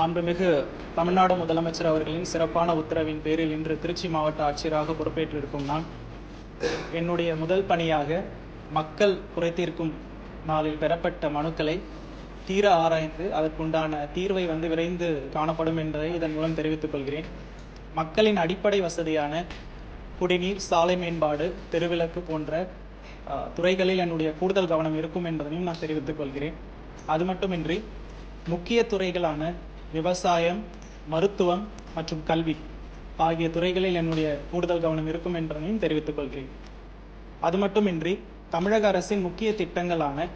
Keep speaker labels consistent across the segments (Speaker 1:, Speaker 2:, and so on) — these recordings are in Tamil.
Speaker 1: மாண்புமிகு தமிழ்நாடு முதலமைச்சர் அவர்களின் சிறப்பான உத்தரவின் பேரில் இன்று திருச்சி மாவட்ட ஆட்சியராக பொறுப்பேற்றிருக்கும் நான். என்னுடைய முதல் பணியாக மக்கள் குறைத்தீர்க்கும் நாளில் பெறப்பட்ட மனுக்களை தீர ஆராய்ந்து அதற்குண்டான தீர்வை வந்து விரைந்து காணப்படும் என்பதை இதன் மூலம் தெரிவித்துக் கொள்கிறேன். மக்களின் அடிப்படை வசதியான குடிநீர் சாலை மேம்பாடு தெருவிளக்கு போன்ற துறைகளில் என்னுடைய கூடுதல் கவனம் இருக்கும் என்பதையும் நான் தெரிவித்துக் கொள்கிறேன். அது மட்டுமின்றி முக்கிய துறைகளான விவசாயம் மருத்துவம் மற்றும் கல்வி ஆகிய துறைகளில் என்னுடைய கூடுதல் கவனம் இருக்கும் என்பதையும் தெரிவித்துக் கொள்கிறேன். அது மட்டுமின்றி தமிழக அரசின் முக்கிய திட்டங்களான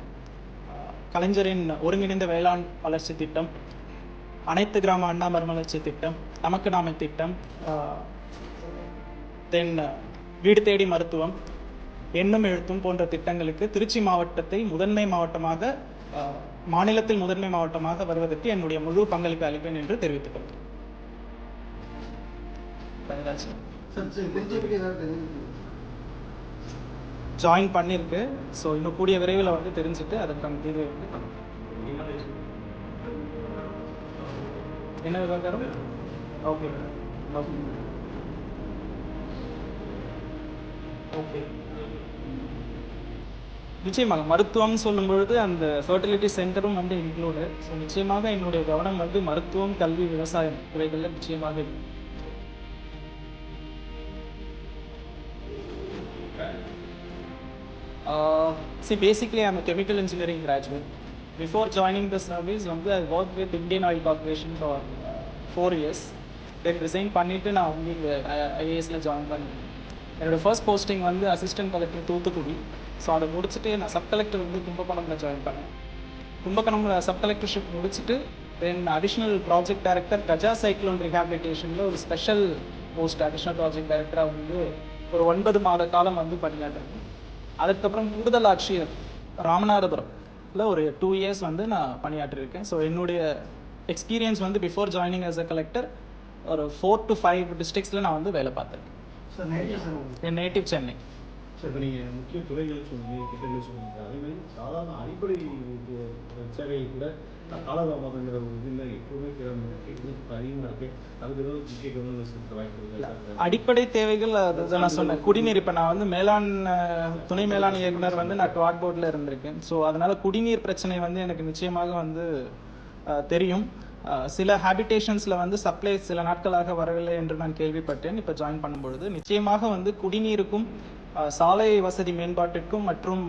Speaker 1: கலைஞரின் ஒருங்கிணைந்த வேளாண் வளர்ச்சி திட்டம் அனைத்து கிராம அண்ணா மறுமலர்ச்சி திட்டம் நமக்கு நாமை திட்டம் தென் வீடு தேடி மருத்துவம் எண்ணும் எழுத்தும் போன்ற திட்டங்களுக்கு திருச்சி மாவட்டத்தை முதன்மை மாவட்டமாக மாநிலத்தில் முதன்மை மாவட்டமாக வருவதற்கு என்னுடைய முழு பங்களிப்பு அளிப்பேன் என்று தெரிவித்துக் கொள்கிறேன். ஜாயின் பண்ணியிருக்கு ஸோ இன்னும் கூடிய விரைவில் வந்து தெரிஞ்சுட்டு அதற்கான தீர்வை வந்து. என்ன விவகாரம்? ஓகே ஓகே நிச்சயமாக மருத்துவம்னு சொல்லும் பொழுது அந்த ஃபர்டிலிட்டி சென்டரும் வந்து இன்க்ளூடு ஸோ நிச்சயமாக என்னுடைய கவனம் வந்து மருத்துவம் கல்வி விவசாயம் துறைகளில் நிச்சயமாக இருக்கு C basically I'm chemical engineering graduate before joining the service வந்து I work with Indian Oil Corporation for four years then resign பண்ணிவிட்டு நான் வந்து ஐஏஎஸில் ஜாயின் பண்ணேன் என்னோடய ஃபர்ஸ்ட் போஸ்டிங் வந்து அசிஸ்டன்ட் கலெக்டர் தூத்துக்குடி. ஸோ அதை முடிச்சுட்டு நான் சப் கலெக்டர் வந்து கும்பகோணத்தில் ஜாயின் பண்ணேன். கும்பகோணம்ல சப் கலெக்டர்ஷிப் முடிச்சுட்டு then additional project director Gaja cyclone ரிஹாபிலிட்டேஷனில் ஒரு ஸ்பெஷல் போஸ்ட் அடிஷ்னல் ப்ராஜெக்ட் டைரக்டராக வந்து ஒரு ஒன்பது மாத காலம் வந்து பணியாற்றினேன் அதுக்கப்புறம் கூடுதல் ஆட்சியர் ராமநாதபுரம்ல ஒரு டூ இயர்ஸ் வந்து நான் பணியாற்றிருக்கேன். ஸோ என்னுடைய எக்ஸ்பீரியன்ஸ் வந்து before joining as a collector ஒரு ஃபோர் டு ஃபைவ் டிஸ்ட்ரிக்ஸில் நான் வந்து வேலை பார்த்துருக்கேன்.
Speaker 2: சார்
Speaker 1: என் நேட்டிவ் சென்னை
Speaker 3: சார் இப்போ நீங்கள் முக்கிய துறைகள் சொன்னீங்க திட்டங்கள் சொன்னீங்க. அதே மாதிரி சாதாரண அடிப்படை சேவைகள் கூட காலதாமதங்கிற ஒரு இதில் எப்போதுமே கிளம்பு அதிகமாக இருக்கு. அதுக்கு ஏதாவது முக்கிய கவனம்?
Speaker 1: அடிப்படை தேவைகள் அதுதான் நான் சொன்னேன். குடிநீர் இப்போ நான் வந்து மேலாண் துணை மேலாண் இயக்குனர் வந்து நான் ட்வாட் போர்டில் இருந்திருக்கேன். ஸோ அதனால குடிநீர் பிரச்சனை வந்து எனக்கு நிச்சயமாக வந்து தெரியும். சில ஹேபிடேஷன்ஸில் வந்து சப்ளை சில நாட்களாக வரவில்லை என்று நான் கேள்விப்பட்டேன். இப்போ ஜாயின் பண்ணும்பொழுது நிச்சயமாக வந்து குடிநீருக்கும் சாலை வசதி மேம்பாட்டிற்கும் மற்றும்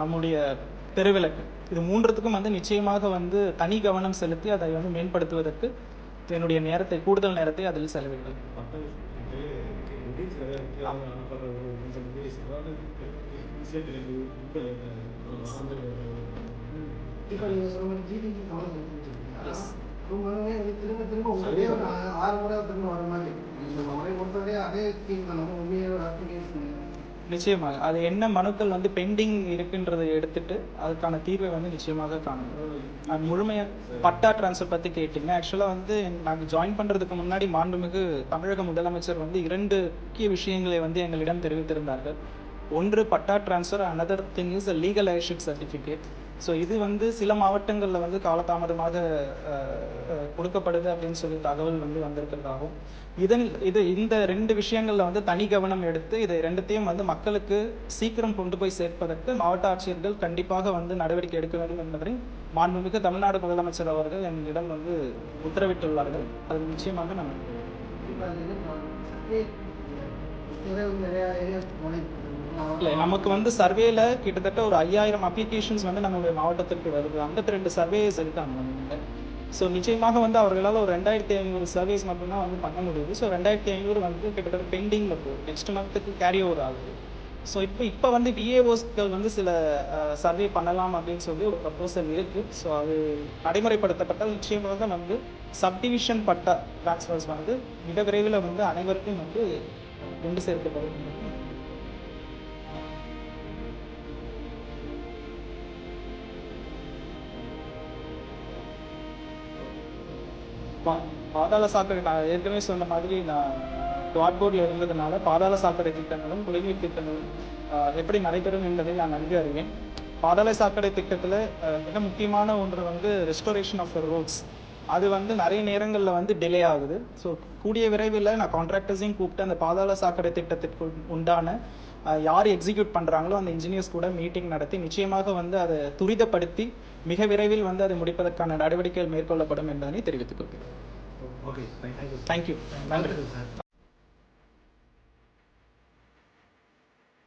Speaker 1: நம்முடைய தெருவிளக்கு இது மூன்றுத்துக்கும் வந்து நிச்சயமாக வந்து தனி கவனம் செலுத்தி அதை வந்து மேம்படுத்துவதற்கு என்னுடைய நேரத்தை கூடுதல் நேரத்தை அதில் செலவிடுவேன்.
Speaker 3: இப்போ
Speaker 2: நீங்கள் கவனம்
Speaker 1: Yes.
Speaker 2: உங்களுமே வந்து திரும்ப திரும்ப உங்களுக்கே ஒரு ஆ- ஆறு முறை திரும்ப வர மாதிரி. இந்த முறை பொறுத்தவரை அதே ஸ்கீம் தான். நம்ம உண்மையாக அப்ளிகேஷன்
Speaker 1: நிச்சயமாக. அது என்ன மனுக்கள் வந்து பெண்டிங் இருக்குன்றதை எடுத்துட்டு அதுக்கான தீர்வை வந்து நிச்சயமாக காணும். அது முழுமையாக பட்டா ட்ரான்ஸ்ஃபர் பற்றி கேட்டிங்க. ஆக்சுவலாக வந்து நாங்கள் ஜாயின் பண்ணுறதுக்கு முன்னாடி மாண்புமிகு தமிழக முதலமைச்சர் வந்து இரண்டு முக்கிய விஷயங்களை வந்து எங்களிடம் தெரிவித்திருந்தார்கள். ஒன்று patta transfer another thing is legal heirship certificate so இது வந்து சில மாவட்டங்களில் வந்து காலதாமதமாக கொடுக்கப்படுது அப்படின்னு சொல்லி தகவல் வந்து வந்திருக்கிறதாகவும் இதன் இது இந்த ரெண்டு விஷயங்களில் வந்து தனி கவனம் எடுத்து இதை ரெண்டுத்தையும் வந்து மக்களுக்கு சீக்கிரம் கொண்டு போய் சேர்ப்பதற்கு மாவட்ட ஆட்சியர்கள் கண்டிப்பாக வந்து நடவடிக்கை எடுக்க வேண்டும் என்பதை மாண்புமிகு தமிழ்நாடு முதலமைச்சர் அவர்கள் எங்களிடம் வந்து உத்தரவிட்டுள்ளார்கள். அது நிச்சயமாக நம்ம
Speaker 2: நிறையா
Speaker 1: இல்லை நமக்கு வந்து சர்வேல கிட்டத்தட்ட ஒரு ஐயாயிரம் அப்ளிகேஷன்ஸ் வந்து நம்மளுடைய மாவட்டத்திற்கு வருது. ஐம்பத்தி ரெண்டு சர்வேஸ் இருக்காங்க ஸோ நிச்சயமாக வந்து அவர்களால் ஒரு ரெண்டாயிரத்தி ஐநூறு சர்வீஸ் மட்டும்தான் வந்து பண்ண முடியுது. ஸோ ரெண்டாயிரத்தி ஐநூறு வந்து கிட்டத்தட்ட பெண்டிங்கில் போகுது. நெக்ஸ்ட் மந்த்துக்கு கேரி ஓவர் ஆகுது. ஸோ இப்போ இப்போ வந்து விஏஓஸ்கள் வந்து சில சர்வே பண்ணலாம் அப்படின்னு சொல்லி ஒரு ப்ரப்போசல் இருக்குது ஸோ அது நடைமுறைப்படுத்தப்பட்டால் நிச்சயமாக வந்து சப்டிவிஷன் பட்ட டிரான்ஸ்ஃபர்ஸ் வந்து மிக விரைவில் வந்து அனைவருக்கும் வந்து கொண்டு சேர்க்கப்படும் பா பாதாள சாக்கடை நான் ஏற்கனவே சொன்ன மாதிரி நான் வாட்போர்டில் இருந்ததுனால பாதாள சாக்கடை திட்டங்களும் குடிநீர் திட்டங்களும் எப்படி நடைபெறும் என்பதை நான் நன்கு அறிவேன். பாதாள சாக்கடை திட்டத்தில் மிக முக்கியமான ஒன்று வந்து ரெஸ்டோரேஷன் ஆஃப் த ரோட்ஸ் அது வந்து நிறைய நேரங்களில் வந்து டிலே ஆகுது. ஸோ கூடிய விரைவில் நான் கான்ட்ராக்டர்ஸையும் கூப்பிட்டு அந்த பாதாள சாக்கடை திட்டத்திற்கு உண்டான யார் எக்ஸிக்யூட் பண்ணுறாங்களோ அந்த இன்ஜினியர்ஸ் கூட மீட்டிங் நடத்தி நிச்சயமாக வந்து அதை துரிதப்படுத்தி மிக விரைவில் வந்து அதை முடிப்பதற்கான நடவடிக்கைகள் மேற்கொள்ளப்படும் என்பதனை தெரிவித்துக் கொள்கிறேன்.
Speaker 3: ஓகே
Speaker 1: தேங்க்யூ நன்றி.